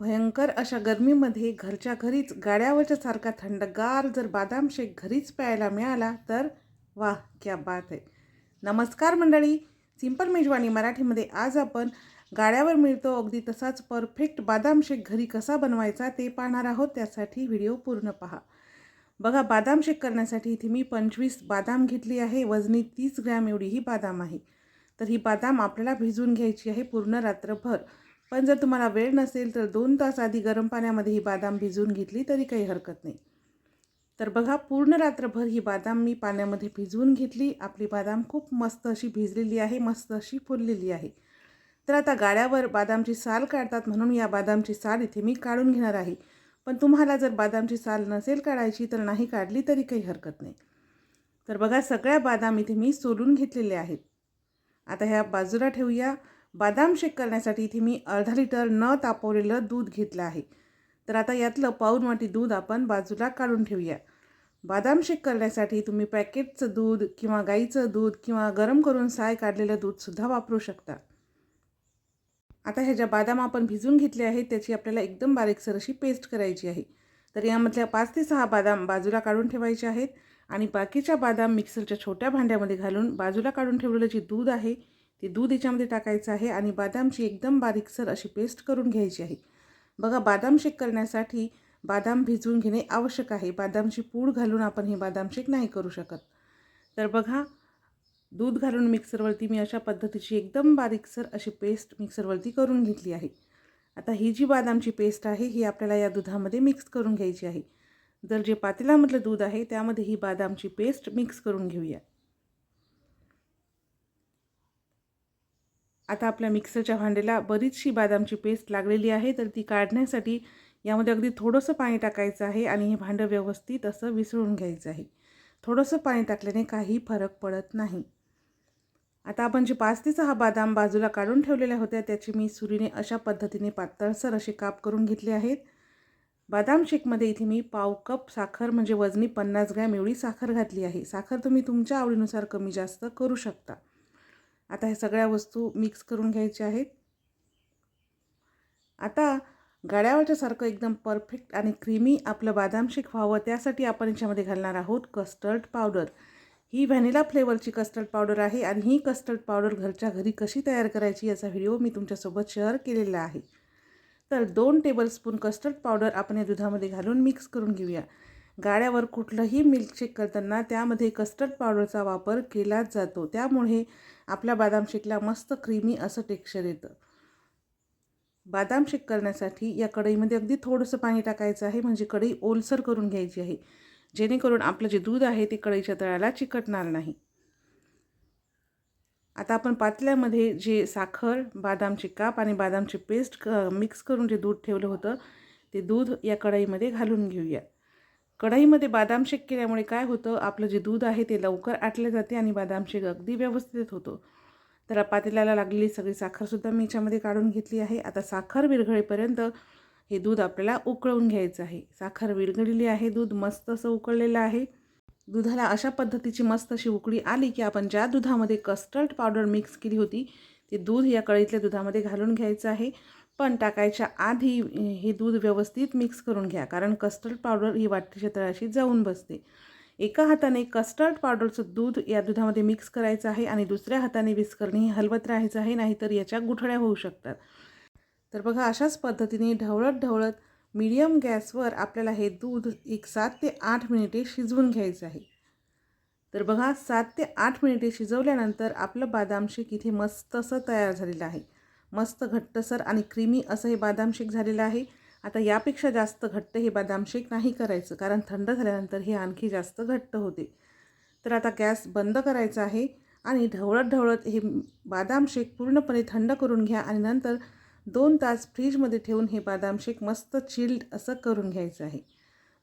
भयंकर अशा गरमीमध्ये घरच्या घरीच गाड्यावरच्या सारखा थंडगार जर बदाम शेक घरीच प्यायला मिळाला तर वाह क्या बात आहे नमस्कार मंडळी सिंपल मेजवानी मराठीमध्ये आज आपण गाड्यावर मिळतो अगदी तसाच परफेक्ट बादाम शेक घरी कसा बनवायचा ते पाहणार आहोत त्यासाठी व्हिडिओ पूर्ण पहा. बघा बादाम शेक करण्यासाठी इथे मी पंचवीस बादाम घेतली आहे वजनी तीस ग्रॅम एवढी ही बादाम आहे. तर ही बादाम आपल्याला भिजवून घ्यायची आहे पूर्ण रात्रभर. पण जर तुम्हाला वेळ नसेल तर दोन तास आधी गरम पाण्यामध्ये ही बादाम भिजवून घेतली तरी काही हरकत नाही. तर बघा पूर्ण रात्रभर ही बादाम मी पाण्यामध्ये भिजवून घेतली. आपली बादाम खूप मस्त अशी भिजलेली आहे मस्त अशी फुललेली आहे. तर आता गाड्यावर बादामची साल काढतात म्हणून या बादामची साल इथे मी काढून घेणार आहे. पण तुम्हाला जर बादामची साल नसेल काढायची तर नाही काढली तरी काही हरकत नाही. तर बघा सगळ्या बादाम इथे मी सोलून घेतलेल्या आहेत. आता ह्या बाजूला ठेवूया. बदाम शेक करण्यासाठी इथे मी अर्धा लिटर न तापवलेलं दूध घेतलं आहे. तर आता यातलं पाऊन वाटी दूध आपण बाजूला काढून ठेवूया. बदाम शेक करण्यासाठी तुम्ही पॅकेटचं दूध किंवा गाईचं दूध किंवा गरम करून साय काढलेलं दूधसुद्धा वापरू शकता. आता ह्या ज्या बादाम आपण भिजून घेतले आहेत त्याची आपल्याला एकदम बारीकसर अशी पेस्ट करायची आहे. तर यामधल्या पाच ते सहा बादाम बाजूला काढून ठेवायचे आहेत आणि बाकीच्या बादाम मिक्सरच्या छोट्या भांड्यामध्ये घालून बाजूला काढून ठेवलेलं जे दूध आहे ते दूध याच्यामध्ये टाकायचं आहे आणि बादामची एकदम बारीकसर अशी पेस्ट करून घ्यायची आहे. बघा बादाम शेक करण्यासाठी बादाम भिजवून घेणे आवश्यक आहे. बादामची पूड घालून आपण हे बादाम शेक नाही करू शकत. तर बघा दूध घालून मिक्सरवरती मी अशा पद्धतीची एकदम बारीकसर अशी पेस्ट मिक्सरवरती करून घेतली आहे. आता ही जी बादामची पेस्ट आहे ही आपल्याला या दुधामध्ये मिक्स करून घ्यायची आहे. जर जे पातेल्यामधलं दूध आहे त्यामध्ये ही बादामची पेस्ट मिक्स करून घेऊया. आता आपल्या मिक्सरच्या भांड्याला बरीचशी बादामची पेस्ट लागलेली आहे तर ती काढण्यासाठी यामध्ये अगदी थोडंसं पाणी टाकायचं आहे आणि हे भांडं व्यवस्थित असं विसळून घ्यायचं आहे. थोडंसं पाणी टाकल्याने काही फरक पडत नाही. आता आपण जे पाच ते सहा बादाम बाजूला काढून ठेवलेल्या होत्या त्याची मी सुरीने अशा पद्धतीने पातळसर असे काप करून घेतले आहेत. बादाम शेकमध्ये इथे मी पाव कप साखर म्हणजे वजनी पन्नास ग्रॅम एवढी साखर घातली आहे. साखर तुम्ही तुमच्या आवडीनुसार कमी जास्त करू शकता. आता ह्या सगळ्या वस्तू मिक्स करून घ्यायच्या आहेत. आता गाड्यावरच्यासारखं एकदम परफेक्ट आणि क्रीमी आपलं बादाम शेक व्हावं त्यासाठी आपण याच्यामध्ये घालणार आहोत कस्टर्ड पावडर ही व्हॅनिला फ्लेवरची कस्टर्ड पावडर आहे आणि ही कस्टर्ड पावडर घरच्या घरी कशी तयार करायची याचा व्हिडिओ मी तुमच्यासोबत शेअर केलेला आहे. तर दोन टेबलस्पून कस्टर्ड पावडर आपण या दुधामध्ये घालून मिक्स करून घेऊया. गाड्यावर कुठलंही मिल्कशेक करताना त्यामध्ये कस्टर्ड पावडरचा वापर केलाच जातो. त्यामुळे आपल्या बादाम शेकला मस्त क्रीमी असं टेक्स्चर येतं. बादाम शेक करण्यासाठी या कढईमध्ये अगदी थोडंसं पाणी टाकायचं आहे. म्हणजे कढई ओलसर करून घ्यायची आहे. जेणेकरून आपलं जे दूध आहे ते कढईच्या तळाला चिकटणार नाही. आता आपण पातल्यामध्ये जे साखर बादामचे काप आणि बादामची पेस्ट क मिक्स करून जे दूध ठेवलं होतं ते दूध या कढईमध्ये घालून घेऊया कढईमध्ये बादाम शेक केल्यामुळे काय होतं? आपलं जे दूध आहे ते लवकर आटले जाते आणि बादाम शेक अगदी व्यवस्थित होतो. तर पातेल्याला लागलेली सगळी साखरसुद्धा मी याच्यामध्ये काढून घेतली आहे. आता साखर विरघळेपर्यंत हे दूध आपल्याला उकळून घ्यायचं आहे. साखर विरघळलेली आहे दूध मस्त असं उकळलेलं आहे. दुधाला अशा पद्धतीची मस्त अशी उकळी आली की आपण ज्या दुधामध्ये कस्टर्ड पावडर मिक्स केली होती ते दूध या कळीतल्या दुधामध्ये घालून घ्यायचं आहे. पण टाकायच्या आधी हे दूध व्यवस्थित मिक्स करून घ्या. कारण कस्टर्ड पावडर ही वाटीच्या तळाशी जाऊन बसते. एका हाताने कस्टर्ड पावडरचं दूध या दुधामध्ये मिक्स करायचं आहे आणि दुसऱ्या हाताने विस्करणी हलवत राहायचं आहे नाहीतर याच्या गुठळ्या होऊ शकतात. तर बघा अशाच पद्धतीने ढवळत ढवळत मीडियम गॅसवर आपल्याला हे दूध एक सात ते आठ मिनिटे शिजवून घ्यायचं आहे. तर बघा सात ते आठ मिनिटे शिजवल्यानंतर आपलं बादाम शेक इथे मस्त असं तयार झालेलं आहे. मस्त घट्टसर आणि क्रीमी असं हे बादाम शेक झालेलं आहे. आता यापेक्षा जास्त घट्ट हे बदाम शेक नाही करायचं कारण थंड झाल्यानंतर हे आणखी जास्त घट्ट होते. तर आता गॅस बंद करायचा आहे आणि ढवळत ढवळत हे बादाम शेक पूर्णपणे थंड करून घ्या आणि नंतर दोन तास फ्रीजमध्ये ठेवून हे बादाम शेक मस्त चिल्ड असं करून घ्यायचं आहे.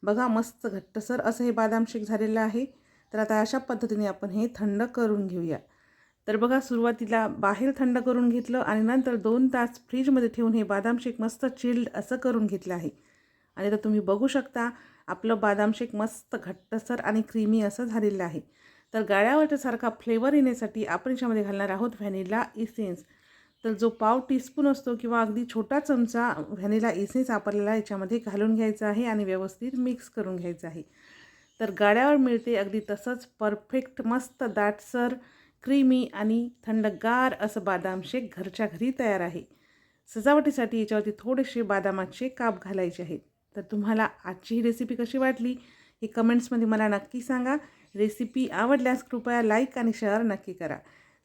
बघा मस्त घट्टसर असं हे बादाम शेक झालेलं आहे. तर आता अशा पद्धतीने आपण हे थंड करून घेऊया. तर बघा सुरुवातीला बाहेर थंड करून घेतलं आणि नंतर दोन तास फ्रीजमध्ये ठेवून हे बादाम शेक मस्त चिल्ड असं करून घेतलं आहे. आणि आता तुम्ही बघू शकता आपलं बादाम शेक मस्त घट्टसर आणि क्रीमी असं झालेलं आहे. तर गाळ्यावरच्यासारखा फ्लेवर येण्यासाठी आपण याच्यामध्ये घालणार आहोत व्हॅनिला इसेन्स. तर जो पाव टीस्पून असतो किंवा अगदी छोटा चमचा व्हॅनिला इसेन्स वापरलेला याच्यामध्ये घालून घ्यायचा आहे आणि व्यवस्थित मिक्स करून घ्यायचं आहे. तर गाड्यावर मिळते अगदी तसंच परफेक्ट मस्त दाटसर क्रीमी आणि थंडगार असं बदाम शेक घरच्या घरी तयार आहे. सजावटीसाठी याच्यावरती थोडेसे बदामाचे काप घालायचे आहेत. तर तुम्हाला आजची ही रेसिपी कशी वाटली? हे कमेंट्समध्ये मला नक्की सांगा. रेसिपी आवडल्यास कृपया लाईक आणि शेअर नक्की करा.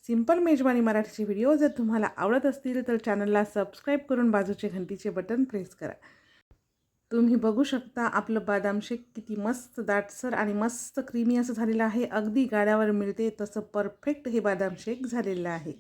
सिंपल मेजवानी मराठीचे व्हिडिओ जर तुम्हाला आवडत असतील तर चॅनलला सबस्क्राईब करून बाजूचे घंटीचे बटन प्रेस करा. तुम्ही बघू शकता आपलं बदाम शेक किती मस्त दाटसर आणि मस्त क्रीमी असं झालेलं आहे. अगदी गाड्यावर मिळते तसं परफेक्ट हे बदाम शेक झालेलं आहे.